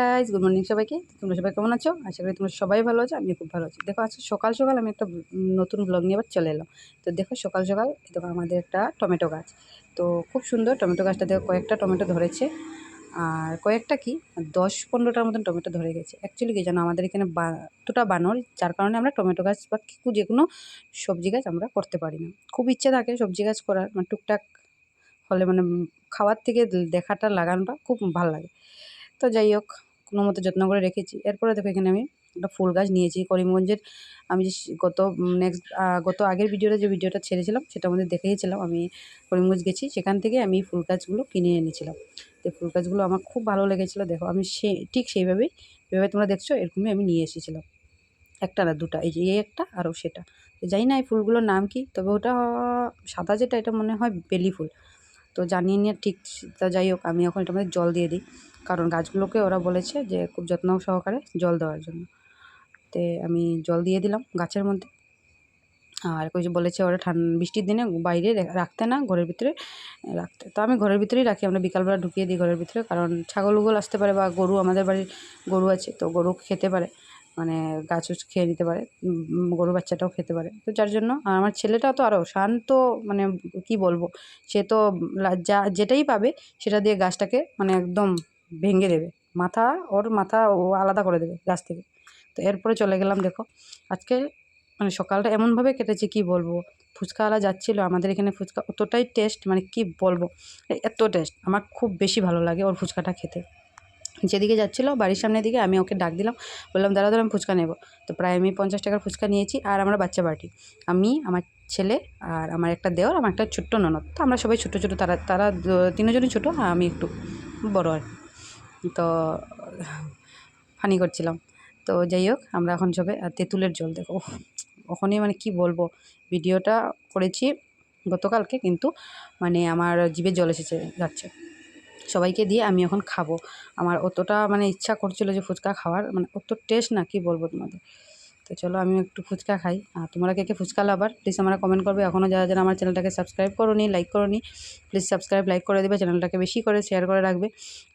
Guys good morning সবাইকে। তোমরা সবাই কেমন আছো? আশা করি তোমরা সবাই ভালো আছো আমি খুব ভালো আছি। দেখো, আজকে সকাল সকাল আমি একটা নতুন ব্লগ নিয়ে আবার চলে এলাম। তো দেখো, সকাল সকাল দেখো আমাদের একটা টমেটো গাছ। তো খুব সুন্দর টমেটো গাছটা দেখো, কয়েকটা টমেটো ধরেছে। আর কয়েকটা কি? দশ পনেরোটার মতন টমেটো ধরে গেছে। অ্যাকচুয়ালি কি জানো, আমাদের এখানে এতটা বানর, যার কারণে আমরা টমেটো গাছ বা যে কোনো সবজি গাছ আমরা করতে পারি না। খুব ইচ্ছে থাকে সবজি গাছ করার মানে টুকটাক হলে মানে খাওয়ার থেকে দেখাটা লাগানোটা খুব ভালো লাগে। তো যাই হোক কোনো মতো যত্ন করে রেখেছি। এরপরে দেখো এখানে আমি একটা ফুল গাছ নিয়েছি করিমগঞ্জের। আমি যে গত নেক্সট গত আগের ভিডিওটা যে ভিডিওটা ছেড়েছিলাম সেটা আমাদের দেখিয়েছিলাম। আমি করিমগঞ্জ গেছি, সেখান থেকে আমি ফুল গাছগুলো কিনে এনেছিলাম। তো ফুল গাছগুলো আমার খুব ভালো লেগেছিলো। দেখো আমি সে, ঠিক সেইভাবেই, যেভাবে তোমরা দেখছ এরকমই আমি নিয়ে এসেছিলাম। একটা না দুটা, এই যে এই একটা আরও সেটা। জানি না এই ফুলগুলোর নাম কি, তবে ওটা সাদা যেটা, এটা মনে হয় বেলি ফুল। তো জানিয়ে নিয়ে ঠিক, তা যাই হোক, আমি এখন এটা মধ্যে জল দিয়ে দিই। কারণ গাছগুলোকে ওরা বলেছে যে খুব যত্ন সহকারে জল দেওয়ার জন্য। তে আমি জল দিয়ে দিলাম গাছের মধ্যে। আর যে বলেছে ওরা ঠান্ডা বৃষ্টির দিনে বাইরে রাখতে না, ঘরের ভিতরে রাখতে। তো আমি ঘরের ভিতরেই রাখি, আমরা বিকালবেলা ঢুকিয়ে দিই ঘরের ভিতরে। কারণ ছাগল উগল আসতে পারে বা গরু, আমাদের বাড়ির গরু আছে, তো গরু খেতে পারে। মানে গাছ খেয়ে নিতে পারে গরু বাচ্চাটাও খেতে পারে। তো যার জন্য আর আমার ছেলেটা তো আরও শান্ত মানে কি বলব, সে তো যা, যেটাই পাবে সেটা দিয়ে গাছটাকে মানে একদম ভেঙে দেবে। মাথা, ওর মাথা ও আলাদা করে দেবে গাছ থেকে। তো এরপরে চলে গেলাম দেখো, আজকে মানে সকালটা এমনভাবে কেটেছে কি বলব? ফুচকাওয়ালা যাচ্ছিল, আমাদের এখানে ফুচকা অতটাই টেস্ট মানে কি বলব? এত টেস্ট আমার খুব বেশি ভালো লাগে ওর ফুচকাটা খেতে। যেদিকে যাচ্ছিল বাড়ির সামনের দিকে আমি ওকে ডাক দিলাম, বললাম, দাদা দাদা, আমি ফুচকা নেব। তো প্রায় আমি পঞ্চাশ টাকার ফুচকা নিয়েছি আর আমরা বাচ্চা পার্টি আমি, আমার ছেলে আর আমার একটা দেওর, আমার একটা ছোট্ট ননদ। তো আমরা সবাই ছোটো ছোটো, তারা তারা, তিনজনই ছোটো, আমি একটু বড় আর কি। তো ফানি করছিলাম। তো যাই হোক, আমরা এখন সবে আর তেঁতুলের জল দেখো। ওখানে মানে কি বলব? ভিডিওটা করেছি গতকালকে, কিন্তু মানে আমার জিভে জল এসেছে যাচ্ছে। সবাইকে দিয়ে আমি এখন খাব। আমার অতটা মানে ইচ্ছা করছিল যে ফুচকা খাওয়ার মানে অত টেস্ট না, কি বলব তোমাদের? তো চলো আমি একটু ফুচকা খাই। আর তোমরা কে কে ফুচকা লাভার প্লিজ আমরা কমেন্ট করবে। এখনও যারা যারা আমার চ্যানেলটাকে সাবস্ক্রাইব করো নি লাইক করো নি প্লিজ সাবস্ক্রাইব লাইক করে দেবে, চ্যানেলটাকে বেশি করে শেয়ার করে রাখবে।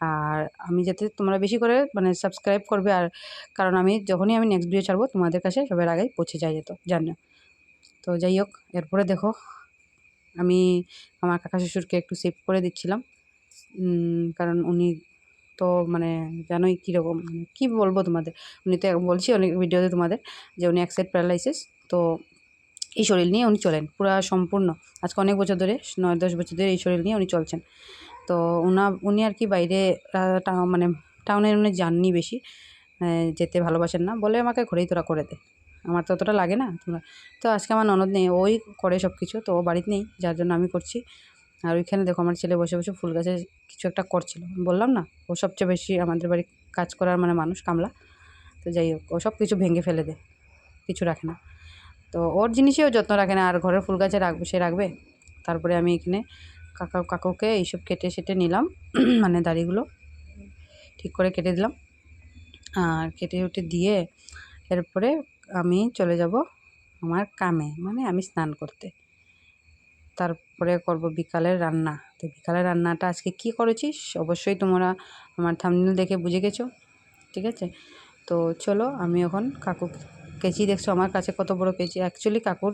আর আমি যাতে তোমরা বেশি করে মানে সাবস্ক্রাইব করবে, আর কারণ আমি যখনই আমি নেক্সট ভিডিও ছাড়বো, তোমাদের কাছে সবার আগেই পৌঁছে যায় যেত জানো তো যাই হোক, এরপরে দেখো, আমি আমার কাকা শ্বশুরকে একটু সেভ করে দিচ্ছিলাম। কারণ উনি তো মানে জানোই কীরকম মানে কী বলব তোমাদের? উনি তো বলছি, অনেক ভিডিওতে তোমাদের যে উনি অ্যাক্সেট প্যারালাইসিস, তো এই শরীর নিয়ে উনি চলেন, পুরা সম্পূর্ণ। আজকে অনেক বছর ধরে, নয় দশ বছর ধরে এই শরীর নিয়ে উনি চলছেন। তো উনা, উনি আর কি বাইরে মানে টাউনে উনি যাননি বেশি যেতে ভালোবাসেন না, বলে আমাকে ঘরেই তোরা করে দে। আমার তো অতটা লাগে না তোমরা তো আজকে আমার ননদ নেই, ওই করে সব কিছু তো ও বাড়িতে নেই, যার জন্য আমি করছি। আর ওইখানে দেখো আমার ছেলে বসে বসে ফুল গাছে কিছু একটা করছিল। বললাম না, ও সবচেয়ে বেশি আমাদের বাড়ি কাজ করার মানে মানুষ কামলা। তো যাই হোক, ও সব কিছু ভেঙে ফেলে দেয়, কিছু রাখে না। তো ওর জিনিসেও যত্ন রাখে না, আর ঘরের ফুল গাছে রাখবে, সে রাখবে। তারপরে আমি এখানে কাকা কাকুকে এইসব কেটে সেটে নিলাম মানে দাড়িগুলো ঠিক করে কেটে দিলাম। আর কেটে উটে দিয়ে এরপরে আমি চলে যাব আমার কামে মানে আমি স্নান করতে। তারপরে করব বিকালের রান্না। তো বিকালের রান্নাটা আজকে কি করেছি অবশ্যই তোমরা আমার থামনেল দেখে বুঝে গেছো, ঠিক আছে? তো চলো আমি এখন কাকু কেচি, দেখছ আমার কাছে কত বড় কেচি। অ্যাকচুয়ালি কাকুর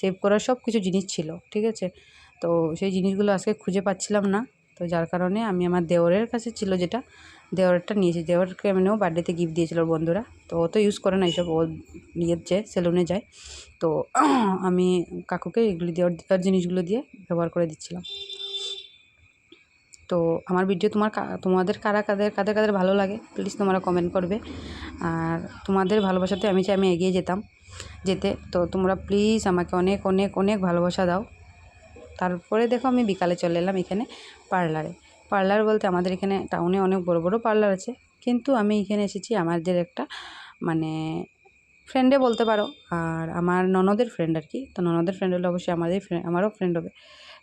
সেভ করার সব কিছু জিনিস ছিল, ঠিক আছে? তো সেই জিনিসগুলো আজকে খুঁজে পাচ্ছিলাম না। তো যার কারণে আমি আমার দেওরের কাছে ছিল যেটা দেওরেরটা নিয়েছি। দেওয়ারকে এমনিও বার্থডেতে গিফট দিয়েছিল ওর বন্ধুরা। তো ও তো ইউজ করে না এইসব, ও ইয়ের যায় সেলুনে যায়। তো আমি কাকুকে এগুলি দেওয়ার দেওয়ার জিনিসগুলো দিয়ে ব্যবহার করে দিচ্ছিলাম। তো আমার ভিডিও তোমার তোমাদের কারা, কাদের কাদের কাদের ভালো লাগে প্লিজ তোমরা কমেন্ট করবে। আর তোমাদের ভালোবাসাতে আমি চাই আমি এগিয়ে যেতাম, যেতে। তো তোমরা প্লিজ আমাকে অনেক অনেক অনেক ভালোবাসা দাও। তারপরে দেখো আমি বিকালে চলে এলাম এখানে পার্লারে পার্লার বলতে আমাদের এখানে টাউনে অনেক বড় বড় পার্লার আছে। কিন্তু আমি এখানে এসেছি আমাদের একটা মানে ফ্রেন্ডে বলতে পারো। আর আমার ননদের ফ্রেন্ড আর কি। তো ননদের ফ্রেন্ড হলে অবশ্যই আমাদের আমারও ফ্রেন্ড হবে।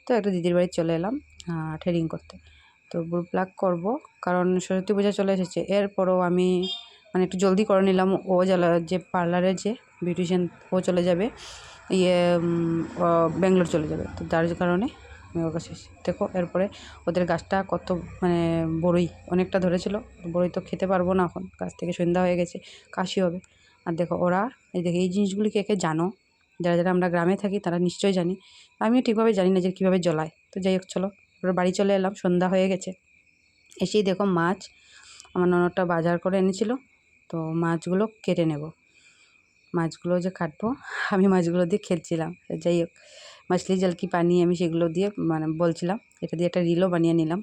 তো একটা দিদির বাড়ি চলে এলাম ট্রেডিং করতে। তো ব্রু প্লাগ করব, কারণ সরস্বতী পূজা চলে এসেছে। এরপরও আমি মানে একটু জলদি করে নিলাম। ও যে পার্লারের যে বিউটিশিয়ান ও চলে যাবে। ইয়ে ব্যাঙ্গালোর চলে যাবে। তো তার কারণে আমি ওর কাছে দেখো, এরপরে ওদের গাছটা কত মানে বড়ই, অনেকটা ধরেছিল। বড়ই তো খেতে পারব না এখন, গাছ থেকে সন্ধ্যা হয়ে গেছে, কাশি হবে। আর দেখো, ওরা, এই দেখো, এই জিনিসগুলি কে কে জানো? যারা যারা আমরা গ্রামে থাকি, তারা নিশ্চয়ই জানি। আমিও ঠিকভাবে জানি না যে কীভাবে জ্বলায়। তো যাই হোক, চলো ওরা বাড়ি চলে এলাম, সন্ধ্যা হয়ে গেছে। এসেই দেখো মাছ, আমার ননদটা বাজার করে এনেছিল। তো মাছগুলো কেটে নেব। মাছগুলো যে কাটবো, আমি মাছগুলো দিয়ে খেলছিলাম। যাই হোক মাছলি জল কি পানি আমি সেগুলো দিয়ে মানে বলছিলাম, এটা দিয়ে একটা রিলও বানিয়ে নিলাম।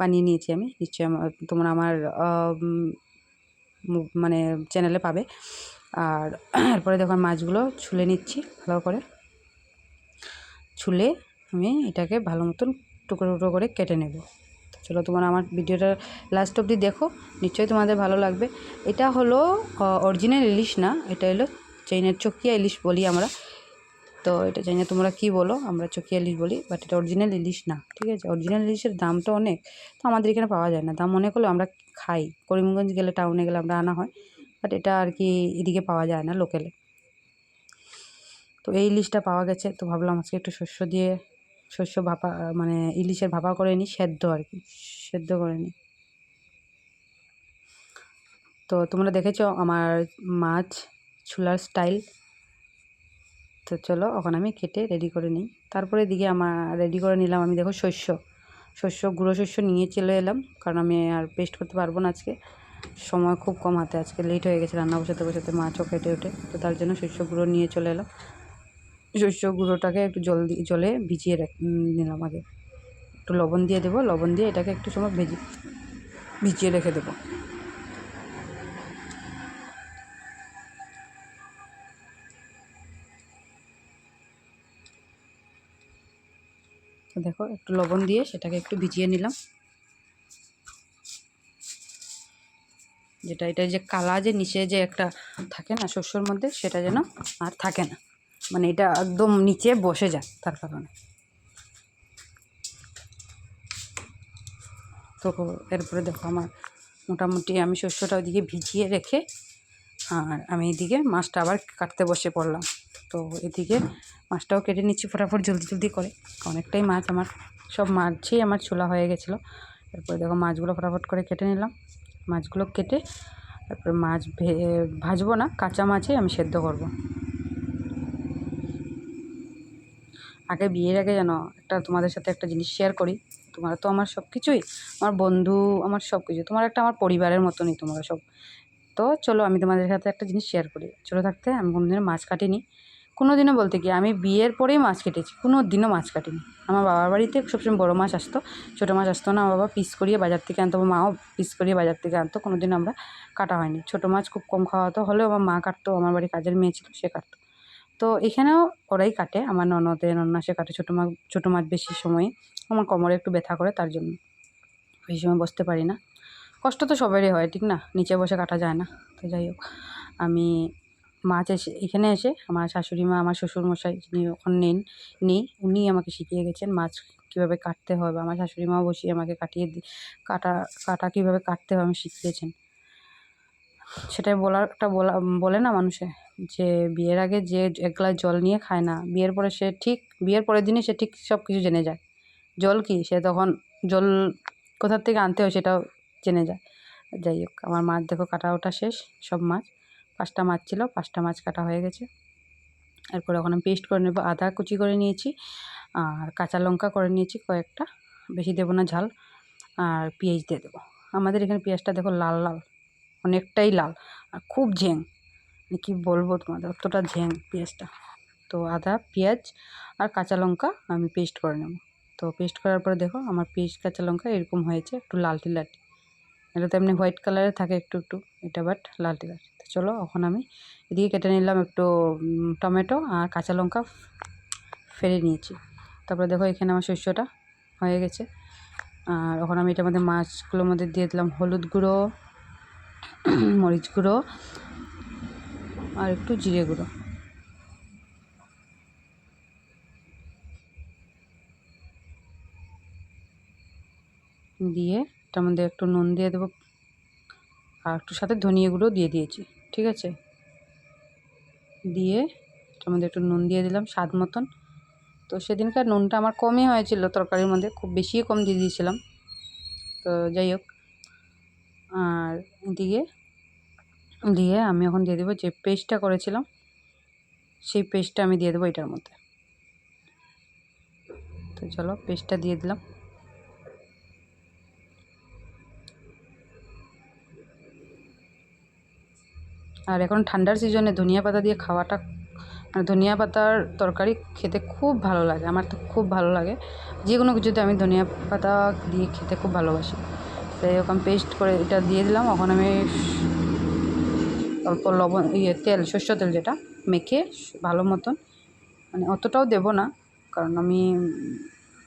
বানিয়ে নিয়েছি আমি, নিশ্চয়ই আমার তোমরা আমার মানে চ্যানেলে পাবে। আর এরপরে দেখো মাছগুলো ছুলে নিচ্ছি ভালো করে। ছুলে আমি এটাকে ভালো মতন টুকরো টুকরো করে কেটে নেব। চলো তোমরা আমার ভিডিওটা লাস্ট অবধি দেখো, নিশ্চয়ই তোমাদের ভালো লাগবে। এটা হলো অরিজিনাল ইলিশ না, এটা হলো চৈনের চকিয়া ইলিশ বলি আমরা। তো এটা জানি না তোমরা কী বলো, আমরা চকিয়া ইলিশ বলি বাট এটা অরিজিনাল ইলিশ না, ঠিক আছে? অরিজিনাল ইলিশের দামটা অনেক, তো আমাদের এখানে পাওয়া যায় না। দাম অনেক হলেও আমরা খাই। করিমগঞ্জ গেলে টাউনে গেলে আমরা আনা হয় বাট এটা আর কি এদিকে পাওয়া যায় না লোকালে তো এই ইলিশটা পাওয়া গেছে, তো ভাবলাম আজকে একটু শস্য দিয়ে, শস্য ভাপা মানে ইলিশের ভাপা করে নিই, সেদ্ধ আর কি, সেদ্ধ করে নিই। তো তোমরা দেখেছ আমার মাছ, ছুলার স্টাইল তো চলো এখন আমি কেটে রেডি করে নিই। তারপরে দিকে আমার রেডি করে নিলাম আমি দেখো শস্য। শস্য, গুঁড়ো শস্য নিয়ে চলে এলাম, কারণ আমি আর পেস্ট করতে পারব না আজকে। সময় খুব কম হাতে, আজকে লেট হয়ে গেছে রান্না বসাতে বসাতে, মাছও কেটে ওঠে তো তার জন্য শস্য গুঁড়ো নিয়ে চলে এলাম। শস্য গুঁড়োটাকে একটু জল দিয়ে জলে ভিজিয়ে নিলাম আগে। একটু লবণ দিয়ে দেবো। লবণ দিয়ে এটাকে একটু সময় ভেজি, ভিজিয়ে রেখে দেবো। দেখো, একটু লবণ দিয়ে সেটাকে একটু ভিজিয়ে নিলাম। যেটা এটা যে কালা যে নিচে যে একটা থাকে না শস্যর মধ্যে, সেটা যেন আর থাকে না। মানে এটা একদম নিচে বসে যায় তার কারণে। তো এরপরে দেখো, আমার মোটামুটি আমি শস্যটা ওদিকে ভিজিয়ে রেখে আর আমি এদিকে মাছটা আবার কাটতে বসে পড়লাম। তো এদিকে মাছটাও কেটে নিচ্ছি ফটাফট জলদি জলদি করে। অনেকটাই মাছ আমার, সব মাছই আমার ছোলা হয়ে গেছিল। তারপরে দেখো মাছগুলো ফটাফট করে কেটে নিলাম। মাছগুলো কেটে তারপরে মাছ ভাজবো না, কাঁচা মাছই আমি সেদ্ধ করব। আগে বিয়ের আগে যেন একটা তোমাদের সাথে একটা জিনিস শেয়ার করি। তোমরা তো আমার সব কিছুই, আমার বন্ধু, আমার সব কিছু, তোমার একটা আমার পরিবারের মতনই তোমরা সব। তো চলো আমি তোমাদের সাথে একটা জিনিস শেয়ার করি। ছোটো থাকতে আমি কোনোদিনও মাছ কাটিনি। কোনো দিনও বলতে কি আমি বিয়ের পরেই মাছ কেটেছি কোনো দিনও মাছ কাটিনি। আমার বাবার বাড়িতে সবসময় বড়ো মাছ আসতো, ছোটো মাছ আসতো না, আমার বাবা পিস করিয়ে বাজার থেকে আনতো, আমার মাও পিস করিয়ে বাজার থেকে আনতো কোনো দিন আমরা কাটা হয়নি। ছোটো মাছ খুব কম খাওয়া হতো, হলেও আমার মা কাটতো, আমার বাড়ি কাজের মেয়ে ছিল, সে কাটতো। তো এখানেও ওরাই কাটে, আমার ননদে নন্না সে কাটে, ছোটো মাছ ছোটো মাছ বেশি সময়ে, আমার কোমরে একটু ব্যথা করে তার জন্য। বেশি সময় বসতে পারি না। কষ্ট তো সবারই হয়, ঠিক না? নিচে বসে কাটা যায় না। তো যাই হোক, আমি মাছ এসে এখানে এসে আমার শাশুড়ি মা, আমার শ্বশুরমশাই যিনি ওখানে নেন, নেই উনি আমাকে শিখিয়ে গেছেন মাছ কীভাবে কাটতে হবে আমার শাশুড়ি মাও বসিয়ে আমাকে কাটিয়ে কাটা কাটা কীভাবে কাটতে হবে আমি শিখিয়েছেন। সেটাই বলারটা বলা, বলে না মানুষে যে বিয়ের আগে যে এক গ্লাস জল নিয়ে খায় না, বিয়ের পরে সে ঠিক, বিয়ের পরের দিনে সে ঠিক সব কিছু জেনে যায়। জল কি? সে তখন জল কোথার থেকে আনতে হয় সেটাও জেনে যায়। যাই হোক, আমার মাছ দেখো, কাটা ওটা শেষ, সব মাছ। পাঁচটা মাছ ছিল, পাঁচটা মাছ কাটা হয়ে গেছে। এরপর ওখানে পেস্ট করে নেব, আদা কুচি করে নিয়েছি আর কাঁচা লঙ্কা করে নিয়েছি কয়েকটা, বেশি দেবো না ঝাল, আর পেঁয়াজ দিয়ে দেবো। আমাদের এখানে পেঁয়াজটা দেখো লাল লাল, অনেকটাই লাল আর খুব ঝেং। মানে কী বলব তোমাদের, অতটা ঝেং পেঁয়াজটা। তো আদা, পেঁয়াজ আর কাঁচা লঙ্কা আমি পেস্ট করে নেব। তো পেস্ট করার পরে দেখো আমার পেস্ট কাঁচা লঙ্কা এরকম হয়েছে, একটু লালটি লালটি। এটা তো এমনি হোয়াইট কালারের থাকে একটু একটু, এটা বাট লালটি লালটি। চলো এখন আমি এদিকে কেটে নিলাম একটু টমেটো আর কাঁচা লঙ্কা ফেলে নিয়েছি। তারপরে দেখো এখানে আমার শস্যটা হয়ে গেছে। আর এখন আমি এটার মধ্যে মাছগুলোর মধ্যে দিয়ে দিলাম হলুদ গুঁড়ো, মরিচ গুঁড়ো আর একটু জিরে গুঁড়ো। দিয়ে এটার মধ্যে একটু নুন দিয়ে দেবো। আর একটু সাথে ধনিয়া গুঁড়ো দিয়ে দিয়েছি। ঠিক আছে? দিয়ে এটার মধ্যে একটু নুন দিয়ে দিলাম, স্বাদ মতন। তো সেদিনকার নুনটা আমার কমই হয়েছিল তরকারির মধ্যে, খুব বেশিই কম দিয়ে দিয়েছিলাম। তো যাই হোক, আর দিয়ে দিয়ে আমি এখন দিয়ে দেবো যে পেস্টটা করেছিলাম, সেই পেস্টটা আমি দিয়ে দেবো এটার মধ্যে। তো চলো, পেস্টটা দিয়ে দিলাম। আর এখন ঠান্ডার সিজনে ধনিয়া পাতা দিয়ে খাওয়াটা মানে ধনিয়া পাতার তরকারি খেতে খুব ভালো লাগে, আমার তো খুব ভালো লাগে। যে কোনো কিছুতে আমি ধনিয়া পাতা দিয়ে খেতে খুব ভালোবাসি। তাই এরকম পেস্ট করে এটা দিয়ে দিলাম, এখন আমি অল্প লবণ ইয়ে তেল সর্ষে তেল যেটা, মেখে ভালো মতন মানে অতটাও দেবো না, কারণ আমি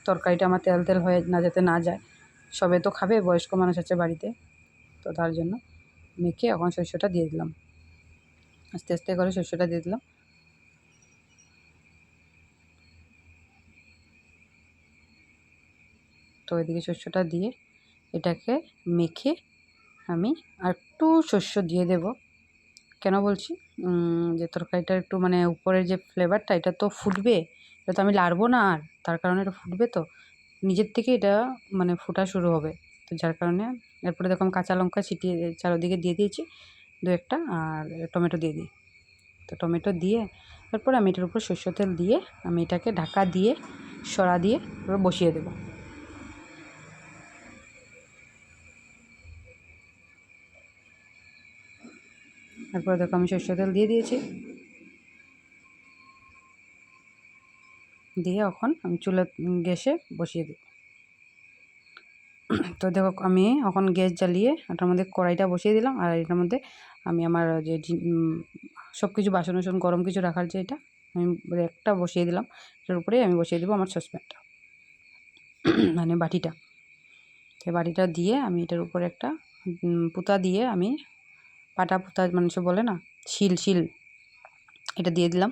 তরকারিটা আমার তেল তেল হয়ে না যাতে না যায়। সবে তো খাবে, বয়স্ক মানুষ আছে বাড়িতে, তো তার জন্য মেখে এখন শস্যটা দিয়ে দিলাম। আস্তে আস্তে করে শস্যটা দিয়ে দিলাম। তো এদিকে শস্যটা দিয়ে এটাকে মেখে আমি আর একটু শস্য দিয়ে দেব। কেন বলছি? যে তরকারিটা একটু মানে উপরের যে ফ্লেভারটা এটা তো ফুটবে, এটা তো আমি লাড়বো না আর, তার কারণে এটা ফুটবে তো। নিজের থেকে এটা মানে ফোটা শুরু হবে। তো যার কারণে এরপরে দেখো আমি কাঁচা লঙ্কা ছিটিয়ে, চারোদিকে দিয়ে দিয়েছি। দু একটা আর টমেটো দিয়ে দিই। তো টমেটো দিয়ে তারপরে আমি এটার উপর সর্ষে তেল দিয়ে আমি এটাকে ঢাকা দিয়ে, সরা দিয়ে বসিয়ে দেবো। তারপরে দেখো আমি সর্ষে তেল দিয়ে দিয়েছি। দিয়ে এখন আমি চুলা গ্যাসে বসিয়ে দিই তো দেখো আমি এখন গ্যাস জ্বালিয়ে ওটার মধ্যে কড়াইটা বসিয়ে দিলাম আর এটার মধ্যে আমি আমার যে সব কিছু বাসন বাসন গরম কিছু রাখার যে এটা, আমি একটা বসিয়ে দিলাম। এটার উপরেই আমি বসিয়ে দেবো আমার সসপ্যানটা মানে বাটিটা। সেই বাটিটা দিয়ে আমি এটার উপরে একটা পুতা দিয়ে আমি পাটা পুতা মানুষ বলে না, শিল শিল, এটা দিয়ে দিলাম।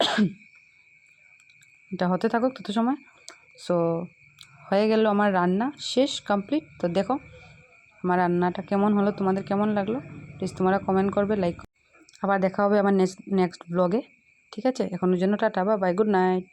এটা হতে থাকুক তত সময়। সো হয়ে গেল আমার রান্না শেষ কমপ্লিট তো দেখো, আমার রান্নাটা কেমন হলো, তোমাদের কেমন লাগল? প্লিজ তোমরা কমেন্ট করবে লাইক আবার দেখা হবে আমার নেক্সট নেক্সট ব্লগে ঠিক আছে? এখনের জন্য টাটা বা বাই গুড নাইট